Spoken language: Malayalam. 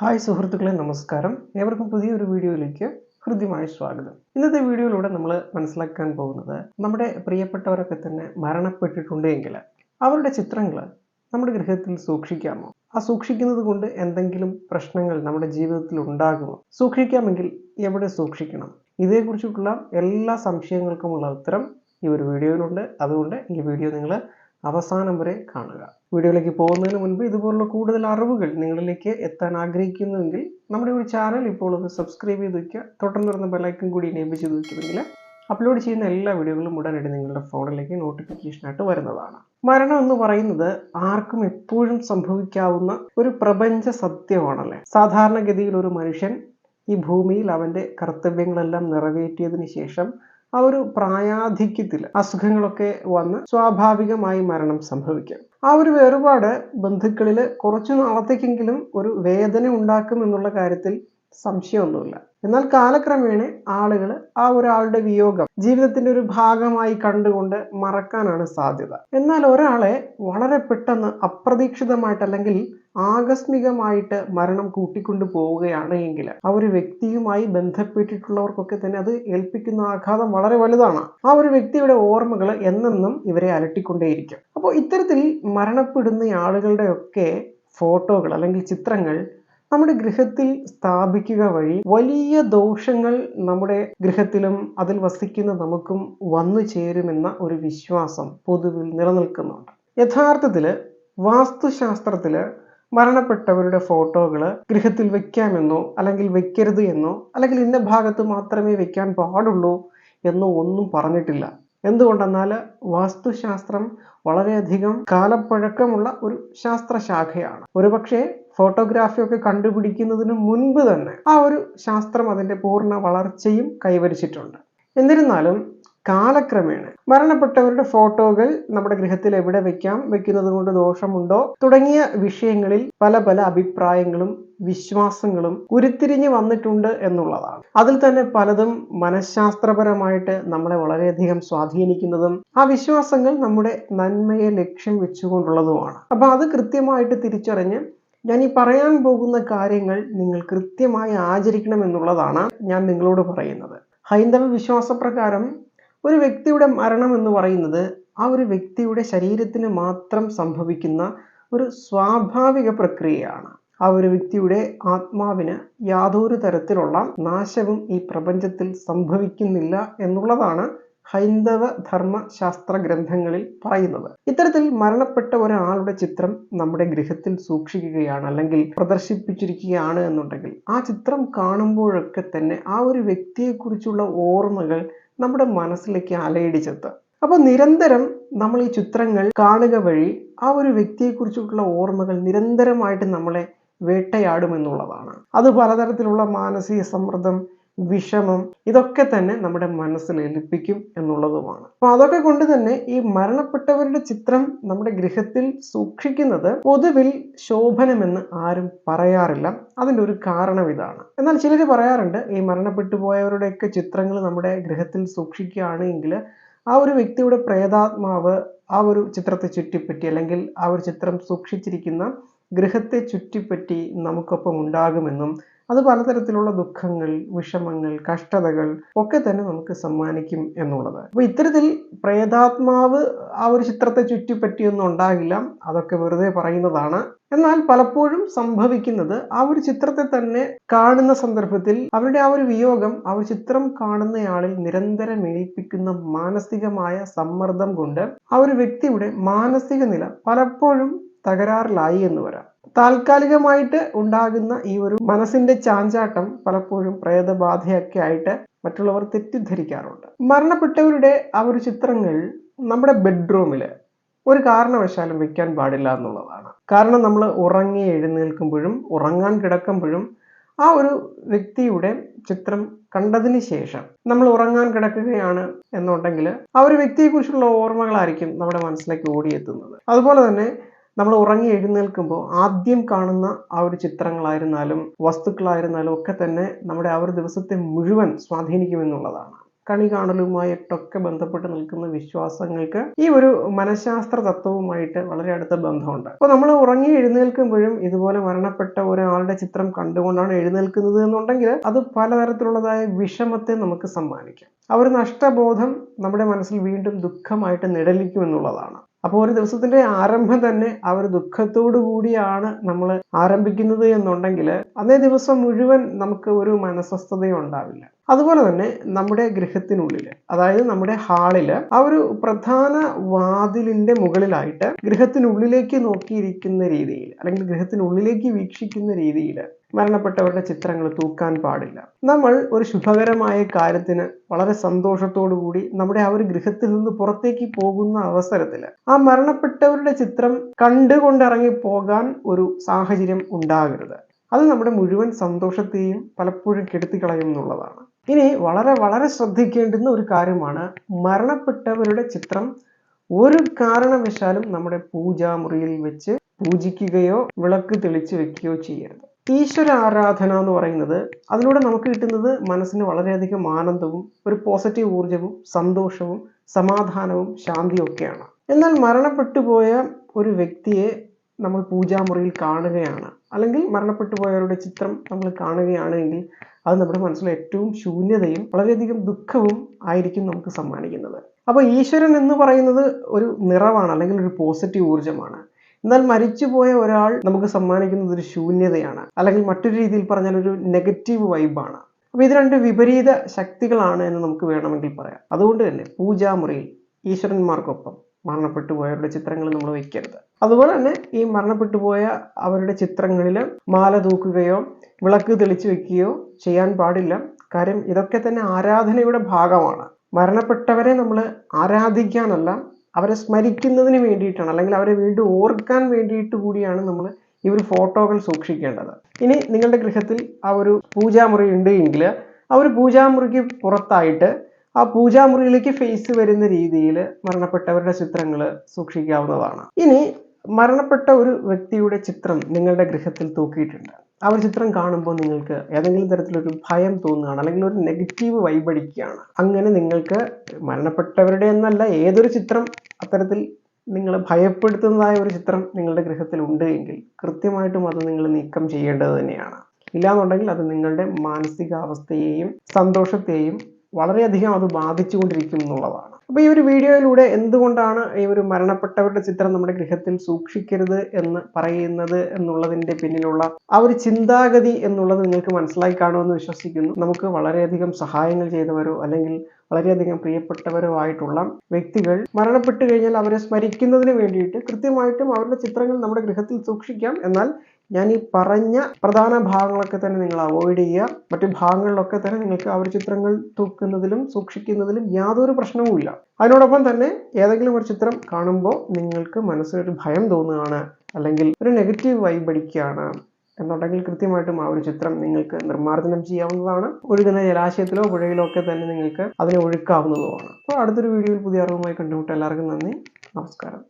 ഹായ് സുഹൃത്തുക്കളെ നമസ്കാരം. ഏവർക്കും പുതിയൊരു വീഡിയോയിലേക്ക് ഹൃദ്യമായ സ്വാഗതം. ഇന്നത്തെ വീഡിയോയിലൂടെ നമ്മൾ മനസ്സിലാക്കാൻ പോകുന്നത് നമ്മുടെ പ്രിയപ്പെട്ടവരൊക്കെ തന്നെ മരണപ്പെട്ടിട്ടുണ്ടെങ്കിൽ അവരുടെ ചിത്രങ്ങൾ നമ്മുടെ ഗൃഹത്തിൽ സൂക്ഷിക്കാമോ? ആ സൂക്ഷിക്കുന്നത് കൊണ്ട് എന്തെങ്കിലും പ്രശ്നങ്ങൾ നമ്മുടെ ജീവിതത്തിൽ ഉണ്ടാകുമോ? സൂക്ഷിക്കാമെങ്കിൽ എവിടെ സൂക്ഷിക്കണം? ഇതേക്കുറിച്ചിട്ടുള്ള എല്ലാ സംശയങ്ങൾക്കുമുള്ള ഉത്തരം ഈ ഒരു വീഡിയോയിലുണ്ട്. അതുകൊണ്ട് ഈ വീഡിയോ നിങ്ങൾ അവസാനം വരെ കാണുക. വീഡിയോയിലേക്ക് പോകുന്നതിന് മുൻപ് ഇതുപോലുള്ള കൂടുതൽ അറിവുകൾ നിങ്ങളിലേക്ക് എത്താൻ ആഗ്രഹിക്കുന്നുവെങ്കിൽ നമ്മുടെ ഒരു ചാനൽ ഇപ്പോൾ ഒന്ന് സബ്സ്ക്രൈബ് ചെയ്ത് വയ്ക്കുക. തുടർന്ന് വരുന്ന ബെല്ലൈക്കൺ കൂടി എനേബിൾ ചെയ്ത് വയ്ക്കുമെങ്കിൽ അപ്ലോഡ് ചെയ്യുന്ന എല്ലാ വീഡിയോകളും ഉടനടി നിങ്ങളുടെ ഫോണിലേക്ക് നോട്ടിഫിക്കേഷനായിട്ട് വരുന്നതാണ്. മരണം എന്ന് പറയുന്നത് ആർക്കും എപ്പോഴും സംഭവിക്കാവുന്ന ഒരു പ്രപഞ്ച സത്യമാണല്ലേ? സാധാരണഗതിയിൽ ഒരു മനുഷ്യൻ ഈ ഭൂമിയിൽ അവന്റെ കർത്തവ്യങ്ങളെല്ലാം നിറവേറ്റിയതിന് ശേഷം ആ ഒരു പ്രായാധിക്യത്തിൽ അസുഖങ്ങളൊക്കെ വന്ന് സ്വാഭാവികമായി മരണം സംഭവിക്കാം. ആ ഒരു വേറുപാട് ബന്ധുക്കളിൽ കുറച്ചു നാളത്തേക്കെങ്കിലും ഒരു വേദന ഉണ്ടാക്കും എന്നുള്ള കാര്യത്തിൽ സംശയമൊന്നുമില്ല. എന്നാൽ കാലക്രമേണ ആളുകൾ ആ ഒരാളുടെ വിയോഗം ജീവിതത്തിന്റെ ഒരു ഭാഗമായി കണ്ടുകൊണ്ട് മറക്കാനാണ് സാധ്യത. എന്നാൽ ഒരാളെ വളരെ പെട്ടെന്ന് അപ്രതീക്ഷിതമായിട്ട് അല്ലെങ്കിൽ ആകസ്മികമായിട്ട് മരണം കൂട്ടിക്കൊണ്ടു പോവുകയാണ് എങ്കിൽ ആ ഒരു വ്യക്തിയുമായി ബന്ധപ്പെട്ടിട്ടുള്ളവർക്കൊക്കെ തന്നെ അത് ഏൽപ്പിക്കുന്ന ആഘാതം വളരെ വലുതാണ്. ആ ഒരു വ്യക്തിയുടെ ഓർമ്മകൾ എന്നെന്നും ഇവരെ അലട്ടിക്കൊണ്ടേയിരിക്കും. അപ്പോൾ ഇത്തരത്തിൽ മരണപ്പെടുന്ന ആളുകളുടെയൊക്കെ ഫോട്ടോകൾ അല്ലെങ്കിൽ ചിത്രങ്ങൾ നമ്മുടെ ഗൃഹത്തിൽ സ്ഥാപിക്കുക വഴി വലിയ ദോഷങ്ങൾ നമ്മുടെ ഗൃഹത്തിലും അതിൽ വസിക്കുന്ന നമുക്കും വന്നു ചേരുമെന്ന ഒരു വിശ്വാസം പൊതുവിൽ നിലനിൽക്കുന്നുണ്ട്. യഥാർത്ഥത്തിൽ വാസ്തുശാസ്ത്രത്തിൽ മരണപ്പെട്ടവരുടെ ഫോട്ടോകൾ ഗൃഹത്തിൽ വെക്കാമെന്നോ അല്ലെങ്കിൽ വെക്കരുത് എന്നോ അല്ലെങ്കിൽ ഇന്ന ഭാഗത്ത് മാത്രമേ വെക്കാൻ പാടുള്ളൂ എന്നോ ഒന്നും പറഞ്ഞിട്ടില്ല. എന്തുകൊണ്ടെന്നാൽ വാസ്തുശാസ്ത്രം വളരെയധികം കാലപ്പഴക്കമുള്ള ഒരു ശാസ്ത്രശാഖയാണ്. ഒരുപക്ഷെ ഫോട്ടോഗ്രാഫി ഒക്കെ കണ്ടുപിടിക്കുന്നതിന് മുൻപ് തന്നെ ആ ഒരു ശാസ്ത്രം അതിന്റെ പൂർണ വളർച്ചയും കൈവരിച്ചിട്ടുണ്ട്. എന്നിരുന്നാലും കാലക്രമേണ മരണപ്പെട്ടവരുടെ ഫോട്ടോകൾ നമ്മുടെ ഗൃഹത്തിൽ എവിടെ വെക്കാം വെക്കുന്നത് കൊണ്ട് ദോഷമുണ്ടോ തുടങ്ങിയ വിഷയങ്ങളിൽ പല പല അഭിപ്രായങ്ങളും വിശ്വാസങ്ങളും ഉരുത്തിരിഞ്ഞു വന്നിട്ടുണ്ട് എന്നുള്ളതാണ്. അതിൽ തന്നെ പലതും മനഃശാസ്ത്രപരമായിട്ട് നമ്മളെ വളരെയധികം സ്വാധീനിക്കുന്നതും ആ വിശ്വാസങ്ങൾ നമ്മുടെ നന്മയെ ലക്ഷ്യം വെച്ചുകൊണ്ടുള്ളതുമാണ്. അപ്പൊ അത് കൃത്യമായിട്ട് തിരിച്ചറിഞ്ഞ് ഞാൻ ഈ പറയാൻ പോകുന്ന കാര്യങ്ങൾ നിങ്ങൾ കൃത്യമായി ആചരിക്കണം എന്നുള്ളതാണ് ഞാൻ നിങ്ങളോട് പറയുന്നത്. ഹൈന്ദവ വിശ്വാസപ്രകാരം ഒരു വ്യക്തിയുടെ മരണം എന്ന് പറയുന്നത് ആ ഒരു വ്യക്തിയുടെ ശരീരത്തിന് മാത്രം സംഭവിക്കുന്ന ഒരു സ്വാഭാവിക പ്രക്രിയയാണ്. ആ ഒരു വ്യക്തിയുടെ ആത്മാവിന് യാതൊരു തരത്തിലുള്ള നാശവും ഈ പ്രപഞ്ചത്തിൽ സംഭവിക്കുന്നില്ല എന്നുള്ളതാണ് ഹൈന്ദവ ധർമ്മശാസ്ത്ര ഗ്രന്ഥങ്ങളിൽ പറയുന്നത്. ഇത്തരത്തിൽ മരണപ്പെട്ട ഒരാളുടെ ചിത്രം നമ്മുടെ ഗൃഹത്തിൽ സൂക്ഷിക്കുകയാണ് അല്ലെങ്കിൽ പ്രദർശിപ്പിച്ചിരിക്കുകയാണ് എന്നുണ്ടെങ്കിൽ ആ ചിത്രം കാണുമ്പോഴൊക്കെ തന്നെ ആ ഒരു വ്യക്തിയെക്കുറിച്ചുള്ള ഓർമ്മകൾ നമ്മുടെ മനസ്സിലേക്ക് അലയിടിച്ചെത്തുക അപ്പോൾ നിരന്തരം നമ്മൾ ഈ ചിത്രങ്ങൾ കാണുക വഴി ആ ഒരു വ്യക്തിയെക്കുറിച്ചുള്ള ഓർമ്മകൾ നിരന്തരമായിട്ട് നമ്മളെ വേട്ടയാടുമെന്നുള്ളതാണ്. അത് പലതരത്തിലുള്ള മാനസിക സമ്മർദ്ദം വിഷമം ഇതൊക്കെ തന്നെ നമ്മുടെ മനസ്സിൽ ഏൽപ്പിക്കും എന്നുള്ളതുമാണ്. അപ്പൊ അതൊക്കെ കൊണ്ട് തന്നെ ഈ മരണപ്പെട്ടവരുടെ ചിത്രം നമ്മുടെ ഗൃഹത്തിൽ സൂക്ഷിക്കുന്നത് പൊതുവിൽ ശോഭനമെന്ന് ആരും പറയാറില്ല. അതിന്റെ ഒരു കാരണം ഇതാണ്. എന്നാൽ ചിലർ പറയാറുണ്ട് ഈ മരണപ്പെട്ടു പോയവരുടെയൊക്കെ ചിത്രങ്ങൾ നമ്മുടെ ഗൃഹത്തിൽ സൂക്ഷിക്കുകയാണ് എങ്കിൽ ആ ഒരു വ്യക്തിയുടെ പ്രേതാത്മാവ് ആ ഒരു ചിത്രത്തെ ചുറ്റിപ്പറ്റി അല്ലെങ്കിൽ ആ ഒരു ചിത്രം സൂക്ഷിച്ചിരിക്കുന്ന ഗൃഹത്തെ ചുറ്റിപ്പറ്റി നമുക്കൊപ്പം ഉണ്ടാകുമെന്നും അത് പലതരത്തിലുള്ള ദുഃഖങ്ങൾ വിഷമങ്ങൾ കഷ്ടതകൾ ഒക്കെ തന്നെ നമുക്ക് സമ്മാനിക്കും എന്നുള്ളത്. അപ്പൊ ഇത്തരത്തിൽ പ്രേതാത്മാവ് ആ ഒരു ചിത്രത്തെ ചുറ്റിപ്പറ്റിയൊന്നും ഉണ്ടാകില്ല. അതൊക്കെ വെറുതെ പറയുന്നതാണ്. എന്നാൽ പലപ്പോഴും സംഭവിക്കുന്നത് ആ ഒരു ചിത്രത്തെ തന്നെ കാണുന്ന സന്ദർഭത്തിൽ അവരുടെ ആ ഒരു വിയോഗം ആ ഒരു ചിത്രം കാണുന്നയാളിൽ നിരന്തരം ഏൽപ്പിക്കുന്ന മാനസികമായ സമ്മർദ്ദം കൊണ്ട് ആ ഒരു വ്യക്തിയുടെ മാനസിക നില പലപ്പോഴും തകരാറിലായി എന്ന് വരാം താൽക്കാലികമായിട്ട് ഉണ്ടാകുന്ന ഈ ഒരു മനസ്സിന്റെ ചാഞ്ചാട്ടം പലപ്പോഴും പ്രേതബാധയൊക്കെ ആയിട്ട് മറ്റുള്ളവർ തെറ്റിദ്ധരിക്കാറുണ്ട്. മരണപ്പെട്ടവരുടെ ആ ഒരു ചിത്രങ്ങൾ നമ്മുടെ ബെഡ്റൂമിൽ ഒരു കാരണവശാലും വെക്കാൻ പാടില്ല എന്നുള്ളതാണ്. കാരണം നമ്മൾ ഉറങ്ങി എഴുന്നേൽക്കുമ്പോഴും ഉറങ്ങാൻ കിടക്കുമ്പോഴും ആ ഒരു വ്യക്തിയുടെ ചിത്രം കണ്ടതിന് ശേഷം നമ്മൾ ഉറങ്ങാൻ കിടക്കുകയാണ് എന്നുണ്ടെങ്കിൽ ആ ഒരു വ്യക്തിയെക്കുറിച്ചുള്ള ഓർമ്മകളായിരിക്കും നമ്മുടെ മനസ്സിലേക്ക് ഓടിയെത്തുന്നത്. അതുപോലെ തന്നെ നമ്മൾ ഉറങ്ങി എഴുന്നേൽക്കുമ്പോൾ ആദ്യം കാണുന്ന ആ ഒരു ചിത്രങ്ങളായിരുന്നാലും വസ്തുക്കളായിരുന്നാലും ഒക്കെ തന്നെ നമ്മുടെ ആ ഒരു ദിവസത്തെ മുഴുവൻ സ്വാധീനിക്കുമെന്നുള്ളതാണ്. കണി കാണലുമായിട്ടൊക്കെ ബന്ധപ്പെട്ട് നിൽക്കുന്ന വിശ്വാസങ്ങൾക്ക് ഈ ഒരു മനഃശാസ്ത്ര തത്വവുമായിട്ട് വളരെ അടുത്ത ബന്ധമുണ്ട്. അപ്പോൾ നമ്മൾ ഉറങ്ങി എഴുന്നേൽക്കുമ്പോഴും ഇതുപോലെ മരണപ്പെട്ട ഒരാളുടെ ചിത്രം കണ്ടുകൊണ്ടാണ് എഴുന്നേൽക്കുന്നത് എന്നുണ്ടെങ്കിൽ അത് പലതരത്തിലുള്ളതായ വിഷമത്തെ നമുക്ക് സമ്മാനിക്കാം. ആ ഒരു നഷ്ടബോധം നമ്മുടെ മനസ്സിൽ വീണ്ടും ദുഃഖമായിട്ട് നിഴലിക്കും എന്നുള്ളതാണ്. അപ്പോൾ ഒരു ദിവസത്തിന്റെ ആരംഭം തന്നെ ആ ഒരു ദുഃഖത്തോടു കൂടിയാണ് നമ്മൾ ആരംഭിക്കുന്നത് എന്നുണ്ടെങ്കിൽ അന്നേ ദിവസം മുഴുവൻ നമുക്ക് ഒരു മനസ്വസ്ഥതയും ഉണ്ടാവില്ല അതുപോലെ തന്നെ നമ്മുടെ ഗൃഹത്തിനുള്ളിൽ അതായത് നമ്മുടെ ഹാളിൽ ആ ഒരു പ്രധാന വാതിലിന്റെ മുകളിലായിട്ട് ഗൃഹത്തിനുള്ളിലേക്ക് നോക്കിയിരിക്കുന്ന രീതിയിൽ അല്ലെങ്കിൽ ഗൃഹത്തിനുള്ളിലേക്ക് വീക്ഷിക്കുന്ന രീതിയിൽ മരണപ്പെട്ടവരുടെ ചിത്രങ്ങൾ തൂക്കാൻ പാടില്ല. നമ്മൾ ഒരു ശുഭകരമായ കാര്യത്തിന് വളരെ കൂടി നമ്മുടെ ആ ഒരു ഗൃഹത്തിൽ നിന്ന് പുറത്തേക്ക് പോകുന്ന അവസരത്തിൽ ആ മരണപ്പെട്ടവരുടെ ചിത്രം കണ്ടുകൊണ്ടിറങ്ങി പോകാൻ ഒരു സാഹചര്യം ഉണ്ടാകരുത്. അത് നമ്മുടെ മുഴുവൻ സന്തോഷത്തെയും പലപ്പോഴും കെടുത്തിക്കളയും എന്നുള്ളതാണ്. ഇനി വളരെ വളരെ ശ്രദ്ധിക്കേണ്ടുന്ന ഒരു കാര്യമാണ് മരണപ്പെട്ടവരുടെ ചിത്രം ഒരു കാരണവശാലും നമ്മുടെ പൂജാമുറിയിൽ വെച്ച് പൂജിക്കുകയോ വിളക്ക് തെളിച്ച് വെക്കുകയോ ചെയ്യരുത്. ഈശ്വര ആരാധന എന്ന് പറയുന്നത് അതിലൂടെ നമുക്ക് കിട്ടുന്നത് മനസ്സിന് വളരെയധികം ആനന്ദവും ഒരു പോസിറ്റീവ് ഊർജവും സന്തോഷവും സമാധാനവും ശാന്തിയും ഒക്കെയാണ്. എന്നാൽ മരണപ്പെട്ടു പോയ ഒരു വ്യക്തിയെ നമ്മൾ പൂജാമുറിയിൽ കാണുകയാണ്. അല്ലെങ്കിൽ മരണപ്പെട്ടു പോയവരുടെ ചിത്രം നമ്മൾ കാണുകയാണെങ്കിൽ അത് നമ്മുടെ മനസ്സിൽ ഏറ്റവും ശൂന്യതയും വളരെയധികം ദുഃഖവും ആയിരിക്കും നമുക്ക് സമ്മാനിക്കുന്നത്. അപ്പോൾ ഈശ്വരൻ എന്ന് പറയുന്നത് ഒരു നിറവാണ് അല്ലെങ്കിൽ ഒരു പോസിറ്റീവ് ഊർജമാണ്. എന്നാൽ മരിച്ചുപോയ ഒരാൾ നമുക്ക് സമ്മാനിക്കുന്നത് ഒരു ശൂന്യതയാണ്. അല്ലെങ്കിൽ മറ്റൊരു രീതിയിൽ പറഞ്ഞാൽ ഒരു നെഗറ്റീവ് വൈബാണ് അപ്പോൾ ഇത് രണ്ട് വിപരീത ശക്തികളാണ് എന്ന് നമുക്ക് വേണമെങ്കിൽ പറയാം. അതുകൊണ്ട് തന്നെ പൂജാമുറിയിൽ ഈശ്വരന്മാർക്കൊപ്പം മരണപ്പെട്ടു പോയവരുടെ ചിത്രങ്ങൾ നമ്മൾ വയ്ക്കരുത്. അതുപോലെ തന്നെ ഈ മരണപ്പെട്ടു പോയ അവരുടെ ചിത്രങ്ങളിൽ മാല തൂക്കുകയോ വിളക്ക് തെളിച്ചു വെക്കുകയോ ചെയ്യാൻ പാടില്ല. കാര്യം ഇതൊക്കെ തന്നെ ആരാധനയുടെ ഭാഗമാണ്. മരണപ്പെട്ടവരെ നമ്മൾ ആരാധിക്കാനല്ല അവരെ സ്മരിക്കുന്നതിന് വേണ്ടിയിട്ടാണ് അല്ലെങ്കിൽ അവരെ വീണ്ടും ഓർക്കാൻ വേണ്ടിയിട്ട് കൂടിയാണ് നമ്മൾ ഈ ഒരു ഫോട്ടോകൾ സൂക്ഷിക്കേണ്ടത്. ഇനി നിങ്ങളുടെ ഗൃഹത്തിൽ ആ ഒരു പൂജാമുറി ഉണ്ട് എങ്കിൽ ആ ഒരു പൂജാമുറിക്ക് പുറത്തായിട്ട് ആ പൂജാമുറിയിലേക്ക് ഫേസ് വരുന്ന രീതിയിൽ മരണപ്പെട്ടവരുടെ ചിത്രങ്ങൾ സൂക്ഷിക്കാവുന്നതാണ്. ഇനി മരണപ്പെട്ട ഒരു വ്യക്തിയുടെ ചിത്രം നിങ്ങളുടെ ഗൃഹത്തിൽ തൂക്കിയിട്ടുണ്ട്. ആ ഒരു ചിത്രം കാണുമ്പോൾ നിങ്ങൾക്ക് ഏതെങ്കിലും തരത്തിലൊരു ഭയം തോന്നുകയാണ് അല്ലെങ്കിൽ ഒരു നെഗറ്റീവ് വൈബടിക്കുകയാണ് അങ്ങനെ നിങ്ങൾക്ക് മരണപ്പെട്ടവരുടെ എന്നല്ല ഏതൊരു ചിത്രം അത്തരത്തിൽ നിങ്ങളെ ഭയപ്പെടുത്തുന്നതായ ഒരു ചിത്രം നിങ്ങളുടെ ഗൃഹത്തിൽ ഉണ്ട് എങ്കിൽ കൃത്യമായിട്ടും അത് നിങ്ങൾ നീക്കം ചെയ്യേണ്ടത് തന്നെയാണ്. ഇല്ലാന്നുണ്ടെങ്കിൽ അത് നിങ്ങളുടെ മാനസികാവസ്ഥയെയും സന്തോഷത്തെയും വളരെയധികം അത് ബാധിച്ചുകൊണ്ടിരിക്കും എന്നുള്ളതാണ്. അപ്പോൾ ഈ ഒരു വീഡിയോയിലൂടെ എന്തുകൊണ്ടാണ് ഈ ഒരു മരണപ്പെട്ടവരുടെ ചിത്രം നമ്മുടെ ഗൃഹത്തിൽ സൂക്ഷിക്കരുത് എന്ന് പറയുന്നത് എന്നുള്ളതിന്റെ പിന്നിലുള്ള ആ ഒരു ചിന്താഗതി എന്നുള്ളത് നിങ്ങൾക്ക് മനസ്സിലായി കാണുമെന്ന് വിശ്വസിക്കുന്നു. നമുക്ക് വളരെയധികം സഹായങ്ങൾ ചെയ്തവരോ അല്ലെങ്കിൽ വളരെയധികം പ്രിയപ്പെട്ടവരോ ആയിട്ടുള്ള വ്യക്തികൾ മരണപ്പെട്ടു കഴിഞ്ഞാൽ അവരെ സ്മരിക്കുന്നതിന് വേണ്ടിയിട്ട് കൃത്യമായിട്ടും അവരുടെ ചിത്രങ്ങൾ നമ്മുടെ ഗൃഹത്തിൽ സൂക്ഷിക്കാം. എന്നാൽ ഞാൻ ഈ പറഞ്ഞ പ്രധാന ഭാഗങ്ങളൊക്കെ തന്നെ നിങ്ങൾ അവോയ്ഡ് ചെയ്യുക. മറ്റു ഭാഗങ്ങളിലൊക്കെ തന്നെ നിങ്ങൾക്ക് അവർ ചിത്രങ്ങൾ തൂക്കുന്നതിലും സൂക്ഷിക്കുന്നതിലും യാതൊരു പ്രശ്നവുമില്ല അതിനോടൊപ്പം തന്നെ ഏതെങ്കിലും ഒരു ചിത്രം കാണുമ്പോൾ നിങ്ങൾക്ക് മനസ്സിലൊരു ഭയം തോന്നുകയാണ് അല്ലെങ്കിൽ ഒരു നെഗറ്റീവ് വൈബ് അടിക്കുകയാണ് എന്നുണ്ടെങ്കിൽ കൃത്യമായിട്ടും ആ ഒരു ചിത്രം നിങ്ങൾക്ക് നിർമ്മാർജനം ചെയ്യാവുന്നതാണ്. ഒഴുകുന്ന ജലാശയത്തിലോ പുഴയിലോ ഒക്കെ തന്നെ നിങ്ങൾക്ക് അതിനെ ഒഴുക്കാവുന്നതുമാണ്. അപ്പോൾ അടുത്തൊരു വീഡിയോയിൽ പുതിയ അറിവുമായി കണ്ടുമുട്ടാം എല്ലാവർക്കും നന്ദി. നമസ്കാരം.